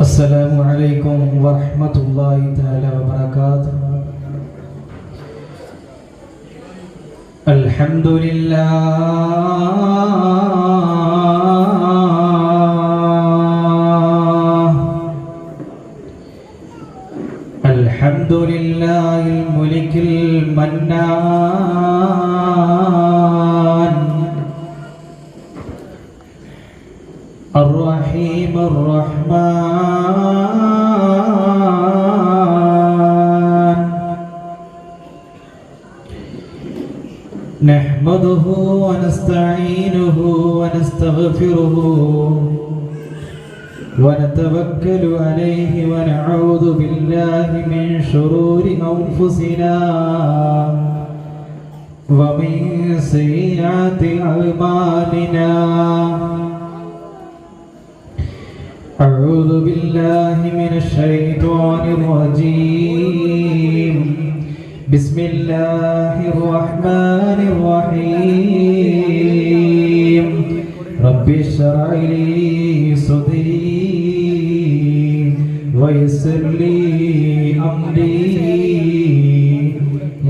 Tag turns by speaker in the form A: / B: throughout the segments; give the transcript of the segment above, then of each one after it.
A: السلام عليكم ورحمة الله تعالى وبركاته الحمد لله الحمد لله الملك المنان الرحيم الرحمن. نحمده ونستعينه ونستغفره ونتوكل عليه ونعوذ بالله من شرور أنفسنا ومن سيئات أعمالنا. أعوذ بالله من الشيطان الرجيم. بسم الله الرحمن الرحيم. رب اشرح لي صدري ويسر لي أمري.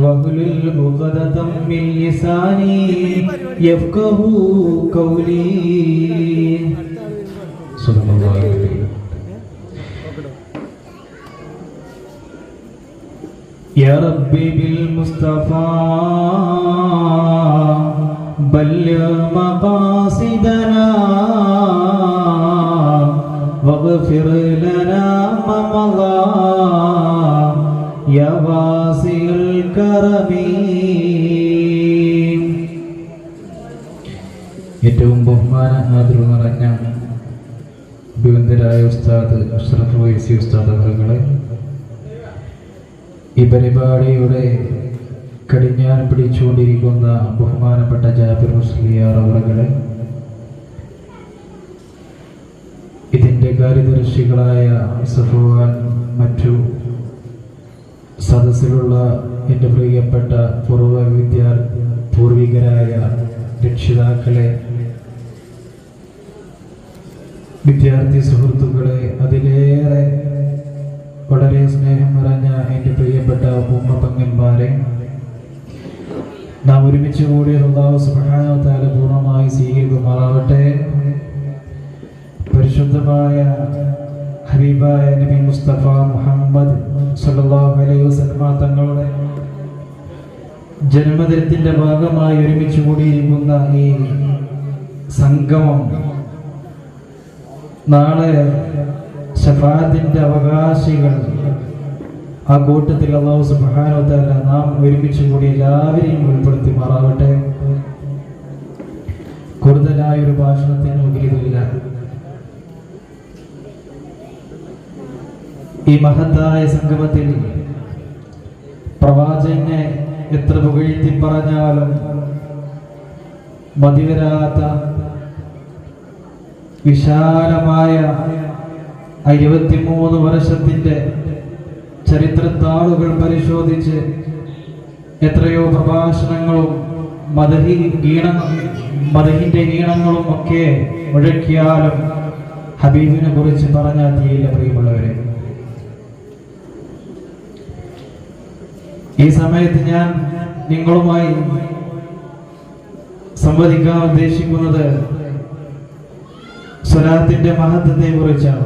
A: واحلل عقدة من لساني يفقه قولي. صلى الله عليه وسلم يا ربي بالمصطفى بلغ مقاصدنا واغفر لنا ما مضى يا واسع الكرم ഏറ്റവും ബഹുമാന ആദരവ് നിറഞ്ഞ ബഹുന്തരായ ഉസ്താദ് അഷ്റഫ് വൈസി ഉസ്താദ് അവരുകളെ ഈ പരിപാടിയുടെ കടിഞ്ഞാൻ പിടിച്ചുകൊണ്ടിരിക്കുന്ന ബഹുമാനപ്പെട്ട ജാബിർ മുസ്ലിയാർ അവറുകളെ ഇതിന്റെ കാര്യദർശികളായ സഫുവാൻ മറ്റു സദസ്സിലുള്ള എന്റെ പ്രിയപ്പെട്ട പൂർവ വിദ്യാർത്ഥി പൂർവികരായ രക്ഷിതാക്കളെ വിദ്യാർത്ഥി സുഹൃത്തുക്കളെ അതിലേറെ വളരെ സ്നേഹം നിറഞ്ഞ എന്റെ പ്രിയപ്പെട്ട ഉമ്മ പങ്കന്മാരെ നാം ഒരുമിച്ച് കൂടിയ അള്ളാഹു സുബ്ഹാനഹു പൂർണമായി സ്വീകരിക്കുമാറാവട്ടെ പരിശുദ്ധമായ ഹബീബായ നബി മുസ്തഫ മുഹമ്മദ് സല്ലല്ലാഹു അലൈഹി വസല്ലമ തങ്ങളുടെ ജന്മദിനത്തിന്റെ ഭാഗമായി ഒരുമിച്ച് കൂടിയിരിക്കുന്ന ഈ സംഗമം നാളെ ഷഫാത്തിന്റെ അവകാശികൾ ആ കൂട്ടത്തിൽ അള്ളാഹു സുബ്ഹാനഹു തആല നാം ഒരുമിച്ച് കൂടി എല്ലാവരെയും ഉൾപ്പെടുത്തി മാറാവട്ടെ. കൂടുതലായ ഒരു ഭാഷണത്തിന് മുഖിലില്ല ഈ മഹത്തായ സംഗമത്തിൽ പ്രവാചകനെ എത്ര പുകഴ്ത്തി പറഞ്ഞാലും മതിവരാത്ത വിശാലമായ ഇരുപത്തിമൂന്ന് വർഷത്തിന്റെ ചരിത്രത്താളുകൾ പരിശോധിച്ച് എത്രയോ പ്രഭാഷണങ്ങളും മതഹി ഈണ മതഹിന്റെ ഈണങ്ങളും ഒക്കെ മുഴക്കിയാലും ഹബീബിനെ കുറിച്ച് പറഞ്ഞാൽ തീയില്ല പ്രിയമുള്ളവരെ. ഈ സമയത്ത് ഞാൻ നിങ്ങളുമായി സംവദിക്കാൻ ഉദ്ദേശിക്കുന്നത് സ്വലാത്തിന്റെ മഹത്വത്തെ കുറിച്ചാണ്.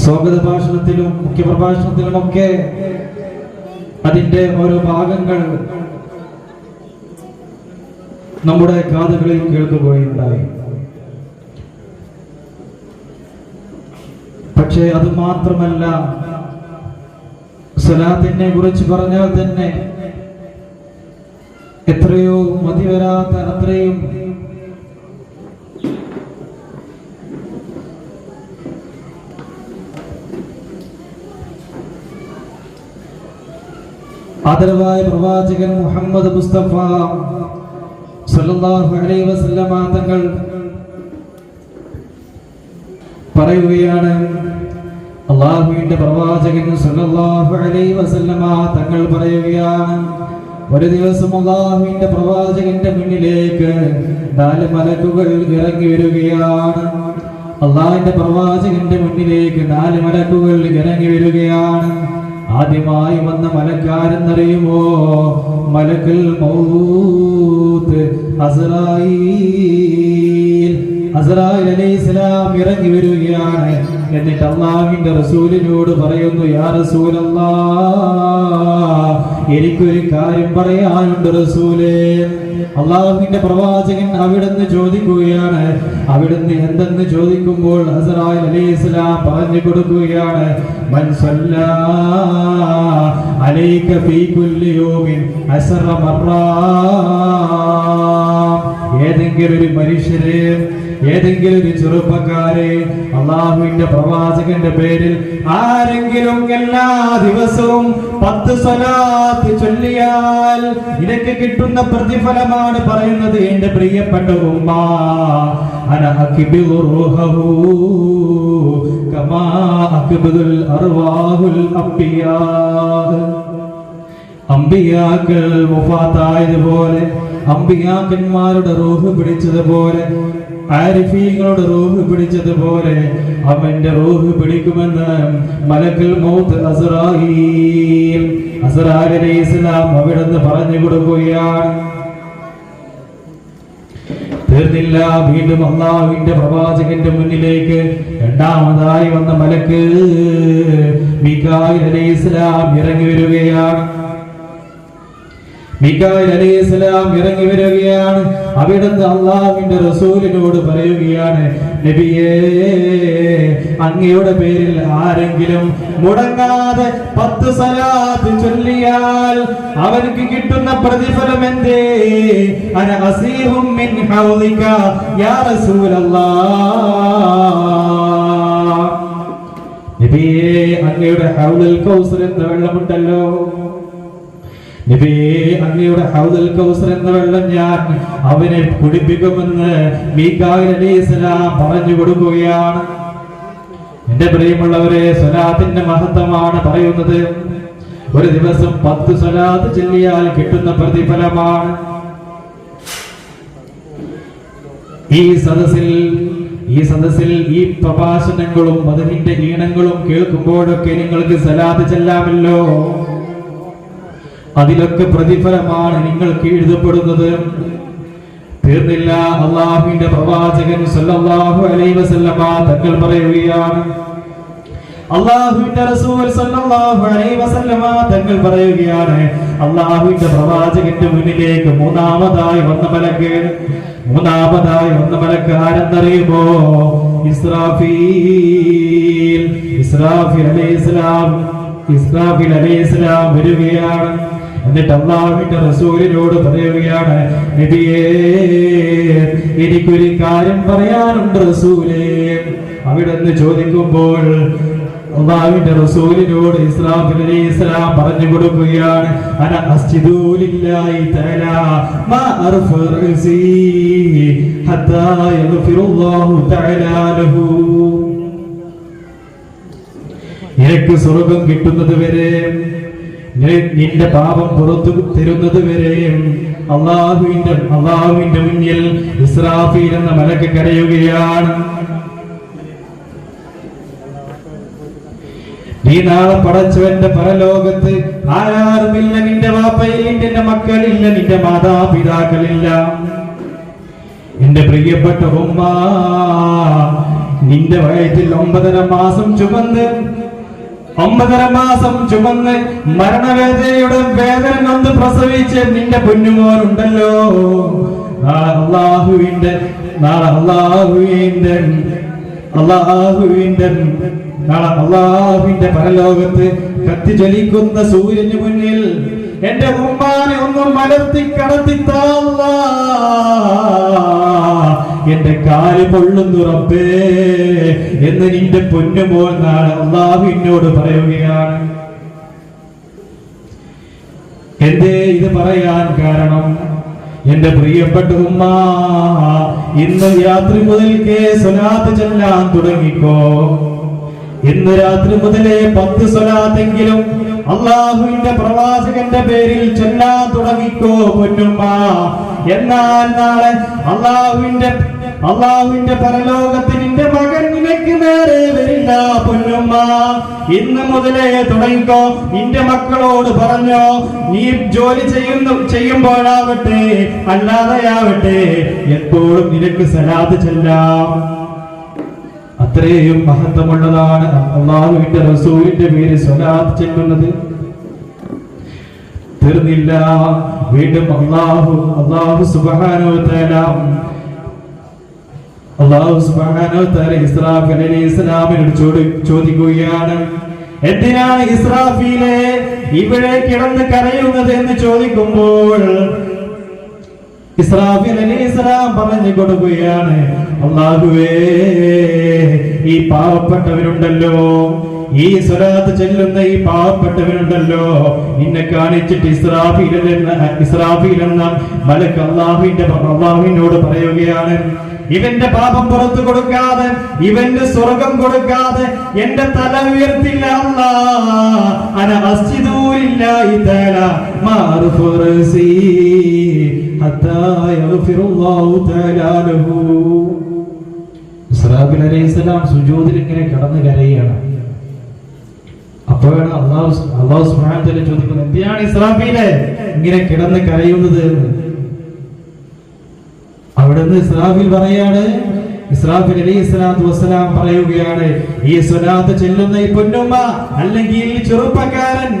A: സ്വാഗത ഭാഷണത്തിലും മുഖ്യപ്രഭാഷണത്തിലുമൊക്കെ അതിന്റെ ഓരോ ഭാഗങ്ങൾ നമ്മുടെ കാതുകളിൽ കേൾക്കുകയുണ്ടായി. പക്ഷേ അത് മാത്രമല്ല സ്വലാത്തിനെ കുറിച്ച് പറഞ്ഞാൽ തന്നെ എത്രയോ മതിവരാത്ത അത്രയും ആദരവായ പ്രവാചകൻ മുഹമ്മദ് മുസ്തഫ സല്ലല്ലാഹു അലൈഹി വസല്ലമ തങ്ങൾ പറയുകയാണ് അള്ളാഹുവിന്റെ പ്രവാചകൻ സല്ലല്ലാഹു അലൈഹി വസല്ലമ തങ്ങൾ പറയുകയാണ് ഒരു ദിവസം അള്ളാഹുവിന്റെ പ്രവാചകന്റെ മുന്നിലേക്ക് നാല് മലക്കുകൾ ഇറങ്ങി വരികയാണ്. അള്ളാഹിന്റെ പ്രവാചകന്റെ മുന്നിലേക്ക് നാല് മലക്കുകൾ ഇറങ്ങി വരികയാണ്. ആദ്യമായി വന്ന മലക്കാരെന്നറിയുമോ മലക്കൽ മൗത്ത് ഹസറായി ഹസറായി അലൈഹി ഇസ്ലാം ഇറങ്ങി വരികയാണ്. എന്നിട്ട് അള്ളാഹിന്റെ റസൂലിനോട് പറയുന്നു യാ റസൂലല്ലാ എനിക്കൊരു കാര്യം പറയാനുണ്ട് റസൂലേ. അള്ളാഹുവിന്റെ പ്രവാചകൻ അവിടുന്ന് ചോദിക്കുകയാണ്. അവിടുന്ന് എന്തെന്ന് ചോദിക്കുമ്പോൾ ഹസറായി അലൈഹി പറഞ്ഞു കൊടുക്കുകയാണ് മൻ അലൈക ഫീ കുല്ലി യൗമിൻ അസറ മർറാ ഏതെങ്കിലും ഒരു മനുഷ്യരെ ഏതെങ്കിലും ഒരു ചെറുപ്പക്കാരെ അള്ളാഹുവിന്റെ പ്രവാചകന്റെ പേരിൽ ആരെങ്കിലും എല്ലാ ദിവസവും പത്ത് സ്വലാത്ത് ചൊല്ലിയാൽ ഇതൊക്കെ കിട്ടുന്ന പ്രതിഫലമാണ് പറയുന്നത് എന്റെ പ്രിയപ്പെട്ട ഉമ്മ. അമ്പിയാക്കൾ മുഫാത്തായതുപോലെ അമ്പിയാക്കന്മാരുടെ റൂഹ് പിടിച്ചതുപോലെ ആരിഫീങ്ങളുടെ റൂഹ് പിടിച്ചതുപോലെ അവന്റെ റൂഹ് പിടിക്കുമെന്ന് മലക്കൽ മൗത്ത് അസ്രാഹീൽ അസ്രാഹ് അലൈഹി ഇസ്ലാം അവിടുന്ന് പറഞ്ഞു കൊടുക്കുകയാണ്. തീർന്നില്ല വീണ്ടും അള്ളാഹുവിന്റെ പ്രവാചകന്റെ മുന്നിലേക്ക് രണ്ടാമതായി വന്ന മലക്ക് മികായിൽ അലൈഹി ഇസ്ലാം ഇറങ്ങി വരികയാണ്. മികായിൽ അലൈഹി ഇറങ്ങി വരികയാണ്. അവിടുന്ന് അള്ളാഹുവിന്റെ റസൂലിനോട് പറയുകയാണ് നബിയേ അങ്ങയുടെ പേരിൽ ആരെങ്കിലും മുടങ്ങാതെ പത്ത് സലാത്ത് ചൊല്ലിയാൽ അവർക്ക് കിട്ടുന്ന പ്രതിഫലം എന്തേ? മിൻ യാ നബിയേ അങ്ങയുടെ ഹൗലുൽ കൗസർ എന്ന വെള്ളമുണ്ടല്ലോ. അങ്ങയുടെ ഹൗദൽ എന്ന വെള്ളം ഞാൻ അവനെ കുടിപ്പിക്കുമെന്ന് പറഞ്ഞു കൊടുക്കുകയാണ്. എന്റെ പ്രിയമുള്ളവരെ സ്വലാത്തിന്റെ മഹത്വമാണ് പറയുന്നത്. ഒരു ദിവസം പത്ത് സ്വലാത്ത് ചെല്ലിയാൽ കിട്ടുന്ന പ്രതിഫലമാണ്. ഈ സദസ്സിൽ ഈ സദസ്സിൽ ഈ പ്രഭാഷണങ്ങളും അതിന്റെ ഈണങ്ങളും കേൾക്കുമ്പോഴൊക്കെ നിങ്ങൾക്ക് സലാത്ത് ചെല്ലാമല്ലോ. അതിലൊക്കെ പ്രതിഫലമാണ് നിങ്ങൾക്ക് എഴുതപ്പെടുന്നത്. തീർന്നില്ല. അള്ളാഹുവിന്റെ പ്രവാചകൻ സല്ലല്ലാഹു അലൈഹി വസല്ലമ തങ്ങൾ പറയുകയാണ്. അള്ളാഹുവിന്റെ റസൂൽ സല്ലല്ലാഹു അലൈഹി വസല്ലമ തങ്ങൾ പറയുകയാണ്. അള്ളാഹുവിന്റെ പ്രവാചകന്റെ മുന്നിലേക്ക് മൂന്നാമതായി വന്ന മലക്ക് മൂന്നാമതായി വന്ന മലക്ക് ആരെന്നറിയുമോ? ഇസ്രാഫീൽ ഇസ്രാഫീൽ അലൈഹിസ്സലാം ഇസ്രാഫിൽ അലൈഹിസ്സലാം വരികയാണ്. എന്നിട്ട് അള്ളാഹുവിന്റെ റസൂലിനോട് പറയുകയാണ് എനിക്കൊരു കാര്യം പറയാനുണ്ട് റസൂലേ. അവിടുന്ന് ചോദിക്കുമ്പോൾ അള്ളാഹുവിന്റെ റസൂലിനോട് ഇസ്ലാം ഇസ്ലാം പറഞ്ഞു കൊടുക്കുകയാണ് അന തആല മാ ഹത്താ യഗ്ഫിറുല്ലാഹു തആല ലഹു. നിനക്ക് സ്വർഗം കിട്ടുന്നത് വരെ നിന്റെ പാപം പുറത്തു തരുന്നത് വരെയും അള്ളാഹുവിന്റെ അള്ളാഹുവിന്റെ മുന്നിൽ ഇസ്രാഫീൽ എന്ന മലക്ക് കരയുകയാണ്. നീ നാളെ പടച്ചവന്റെ പരലോകത്ത് ആരാറുമില്ല നിന്റെ വാപ്പയില്ല നിന്റെ മക്കളില്ല നിന്റെ മാതാപിതാക്കളില്ല. എന്റെ പ്രിയപ്പെട്ട ഉമ്മ നിന്റെ വയറ്റിൽ ഒമ്പതര മാസം ചുമന്ന് ഒമ്പതര മാസം ചുമന്ന് മരണവേദനയുടെ വേദന നൊന്ന് പ്രസവിച്ച് നിന്റെ പൊന്നുമോനുണ്ടല്ലോ. അള്ളാഹുവിന്റെ അള്ളാഹുവിന്റെ അള്ളാഹുവിന്റെ നാളെ അള്ളാഹുവിന്റെ പരലോകത്ത് കത്തിജ്വലിക്കുന്ന സൂര്യന് മുന്നിൽ എന്റെ ഉമ്മാനെ ഒന്നും മലർത്തി കടത്തിത്താ എന്റെ കാൽ പൊള്ളുന്നുറപ്പേ എന്ന് നിന്റെ പൊന്നുമോൾ നാളെ അള്ളാഹു എന്നോട് പറയുകയാണ്. എന്റെ ഇത് പറയാൻ കാരണം? എന്റെ പ്രിയപ്പെട്ട ഉമ്മ ഇന്ന് രാത്രി മുതൽക്കേ സ്വലാത്ത് ചെല്ലാൻ തുടങ്ങിക്കോ. ഇന്ന് രാത്രി മുതലേ പത്ത് സ്വലാത്തെങ്കിലും അള്ളാഹുവിന്റെ പ്രവാചകന്റെ പേരിൽ ചെല്ലാൻ തുടങ്ങിക്കോ പൊന്നുമ്മ. എന്നാൽ നാളെ അള്ളാഹുവിന്റെ അള്ളാഹുവിന്റെ പരലോകത്തിൽ നിന്റെ മകൻ നിനക്ക് നേരെ വരില്ല പൊന്നുമ്മ. ഇന്ന് മുതലേ തുടങ്ങിക്കോ. നിന്റെ മക്കളോട് പറഞ്ഞോ നീ ജോലി ചെയ്യുന്നു ചെയ്യുമ്പോഴാവട്ടെ അല്ലാതെയാവട്ടെ എപ്പോഴും നിനക്ക് സലാത്ത് ചെല്ലാം. അത്രയും മഹത്വമുള്ളതാണ് അള്ളാഹുവിന്റെ റസൂലിന്റെ പേര് സലാത്ത് ചെല്ലുന്നത്. തീർന്നില്ല. വീണ്ടും അള്ളാഹു അള്ളാഹു സുബ്ഹാനഹു വ തആല അള്ളാഹു സുബ്ഹാനഹു തല തആല അലി ഇസ്ലാമിനോട് ചോദി- ചോദിക്കുകയാണ്. എന്തിനാണ് ഇസ്രാഫിലെ ഇവിടെ കിടന്ന് കരയുന്നത് എന്ന് ചോദിക്കുമ്പോൾ ഇസ്രാഫിൽ അലി ഇസ്ലാം പറഞ്ഞു കൊടുക്കുകയാണ് അള്ളാഹുവേ ഈ പാവപ്പെട്ടവരുണ്ടല്ലോ. ഈ സ്വലാത്ത് ചെല്ലുന്ന ഈ പാവപ്പെട്ടവരുണ്ടല്ലോ. നിന്നെ കാണിച്ചിട്ട് ഇസ്രാഫീൽ എന്ന ഇസ്രാഫീൽ എന്ന മലക്ക് അള്ളാഹുവിന്റെ അള്ളാഹുവിനോട് പറയുകയാണ് ഇവന്റെ പാപം പുറത്തു കൊടുക്കാതെ ഇവന്റെ സ്വർഗം കൊടുക്കാതെ എന്റെ തല ഉയർത്തില്ല സുജൂദിൽ ഇങ്ങനെ കടന്നു തആല മാറുഫു റസീ ഹത്താ യഗ്ഫിറുല്ലാഹു തആല ലഹു ഇസ്രാഫീൽ അലൈഹിസ്സലാം സുജൂദിൽ ഇങ്ങനെ കിടന്ന് കരയുകയാണ് അപ്പോഴാണ് അള്ളാഹു അള്ളാഹു തആല ചോദിക്കുന്നത് എന്തിനാണ് ഇസ്രാഫീലെ ഇങ്ങനെ കിടന്ന് കരയുന്നത്? അവിടെ നിന്ന് ഇസ്രാഫിൽ പറയാണ് ഇസ്രാഫിൽ അലി സ്വലാത്തു വസ്സലാം പറയുകയാണ് ഈ സ്വലാത്ത് ചെല്ലുന്ന ഈ പൊന്നുമ്മ അല്ലെങ്കിൽ ചെറുപ്പക്കാരൻ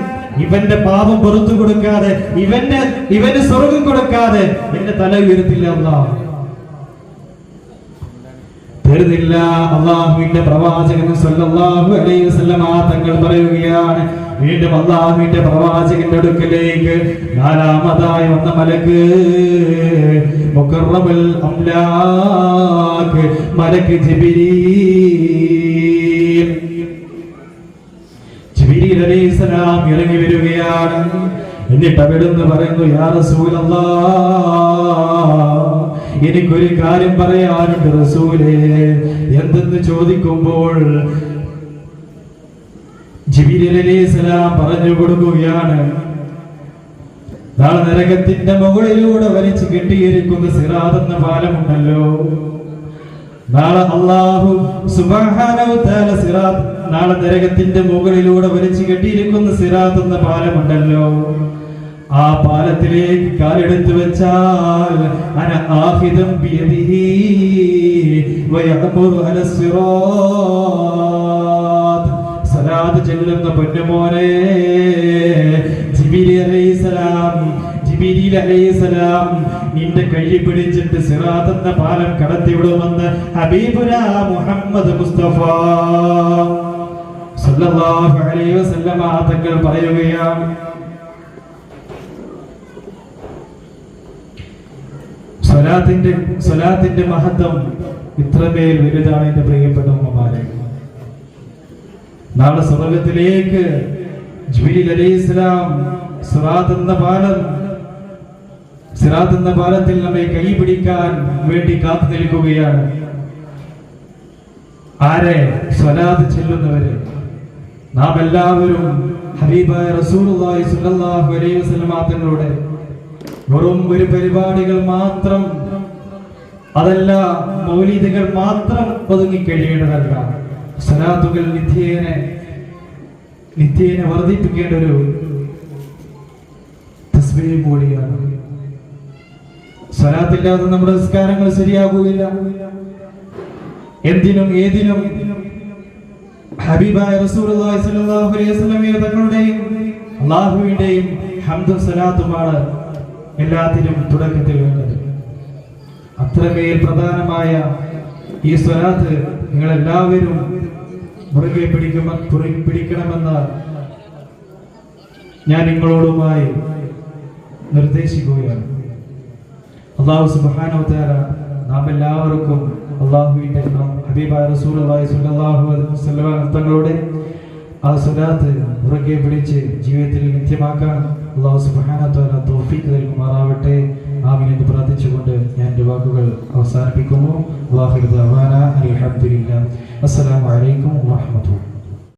A: ഇവന്റെ പാപം പുറത്തു കൊടുക്കാതെ ഇവന്റെ ഇവന് സ്വർഗം കൊടുക്കാതെ എന്റെ തല ഉയർത്തില്ല അള്ളാഹ് തീർന്നില്ല അള്ളാഹുവിന്റെ പ്രവാചകൻ സല്ലല്ലാഹു അലൈഹി വസല്ലമ തങ്ങൾ പറയുകയാണ് വീണ്ടും അള്ളാഹുവിന്റെ പ്രവാചകന്റെ അടുക്കലേക്ക് നാലാമതായി വന്ന മലക്ക് മുക്കറബൽ അംലാക്ക് മലക്ക് ജിബ്രീൽ. ജിബ്രീൽ അലൈഹിസ്സലാം ഇറങ്ങി വരികയാണ്. എന്നിട്ട് അവിടുന്ന് പറയുന്നു യാ റസൂലല്ലാ എനിക്കൊരു കാര്യം പറയാനുണ്ട് റസൂലേ. എന്തെന്ന് ചോദിക്കുമ്പോൾ പറഞ്ഞു കൊടുക്കുകയാണ്. നാളെ നരകത്തിന്റെ മുകളിലൂടെ വലിച്ചു കെട്ടിയിരിക്കുന്ന സിറാതെന്ന പാലമുണ്ടല്ലോ. നാളെ അള്ളാഹു സുബ്ഹാനഹു തആല സിറാത്ത് നാളെ നരകത്തിന്റെ മുകളിലൂടെ വലിച്ചു കെട്ടിയിരിക്കുന്ന സിറാത്ത് എന്ന പാലമുണ്ടല്ലോ. ആ പാലത്തിലേക്ക് കാലെടുത്തു വെച്ചാൽ അന ആഹിദം ബിയദിഹി സിറാത്ത് സലാത്ത് ചെല്ലുന്ന പൊന്നുമോനെ അലൈഹിസ്സലാം അലൈഹിസ്സലാം നിന്റെ കൈ പിടിച്ചിട്ട് സിറാത്ത് എന്ന പാലം കടത്തിവിടുമെന്ന് ഹബീബുന മുഹമ്മദ് മുസ്തഫ സല്ലല്ലാഹു അലൈഹി വസല്ലമ തങ്ങൾ പറയുകയാണ്. സ്വലാത്തിന്റെ സ്വലാത്തിന്റെ മഹത്വം ഇത്രമേൽ വലുതാണ് എന്റെ പ്രിയപ്പെട്ട ഉമ്മമാരെ. നാളെ സ്വർഗത്തിലേക്ക് ജിബിരിൽ അലൈഹിസ്സലാം സിറാത്ത് എന്ന പാലം സിറാത്ത് പാലത്തിൽ നമ്മെ കൈ പിടിക്കാൻ വേണ്ടി കാത്തു നിൽക്കുകയാണ്. ആരെ സ്വലാത്ത് ചെല്ലുന്നവരെ? നാം എല്ലാവരും ഹബീബായ റസൂലുള്ളാഹി സ്വല്ലല്ലാഹു അലൈഹി വസല്ലം തങ്ങളുടെ വെറും ഒരു പരിപാടികൾ മാത്രം. അതല്ല മൗലീദുകൾ മാത്രം ഒതുങ്ങി കഴിയേണ്ടതല്ല. സലാത്തുകൾ നിധ്യേനെ നിത്യേനെ വർദ്ധിപ്പിക്കേണ്ട ഒരു തസ്ബീഹ് കൂടിയാണ്. സ്വലാത്തില്ലാതെ നമ്മുടെ നിസ്കാരങ്ങൾ ശരിയാകുകയില്ല. എന്തിനും ഏതിനും ഹബീബായ റസൂലുള്ളാഹി സ്വല്ലല്ലാഹു അലൈഹി തങ്ങളുടെയും അള്ളാഹുവിന്റെയും ഹംദും സലാത്തുമാണ് എല്ലാത്തിനും തുടക്കത്തിൽ വേണ്ടത്. അത്രമേൽ പ്രധാനമായ ഈ സ്വലാത്ത് നിങ്ങൾ എല്ലാവരും മുറുകെ പിടിക്കുമ പിടിക്കണമെന്ന് ഞാൻ നിങ്ങളോടുമായി നിർദ്ദേശിക്കുകയാണ്. അള്ളാഹു വതആല നാം എല്ലാവർക്കും അള്ളാഹുവിന്റെ നാം ഹബീബായ റസൂലുള്ളാഹി സുല്ലാഹു തങ്ങളുടെ ആ സ്വലാത്ത് മുറുകെ പിടിച്ച് ജീവിതത്തിൽ നിത്യമാക്കാൻ അള്ളാഹു സുബ്ഹാനഹു വതആല തൗഫീഖ് നൽകുമാറാവട്ടെ. ആമീൻ എന്ന് പ്രാർത്ഥിച്ചുകൊണ്ട് ഞാൻ എന്റെ വാക്കുകൾ അവസാനിപ്പിക്കുന്നു. ദഅവാന അൽഹംദുലില്ലാഹ്. അസ്സലാമു അലൈക്കും വറഹ്മത്തുള്ളാഹി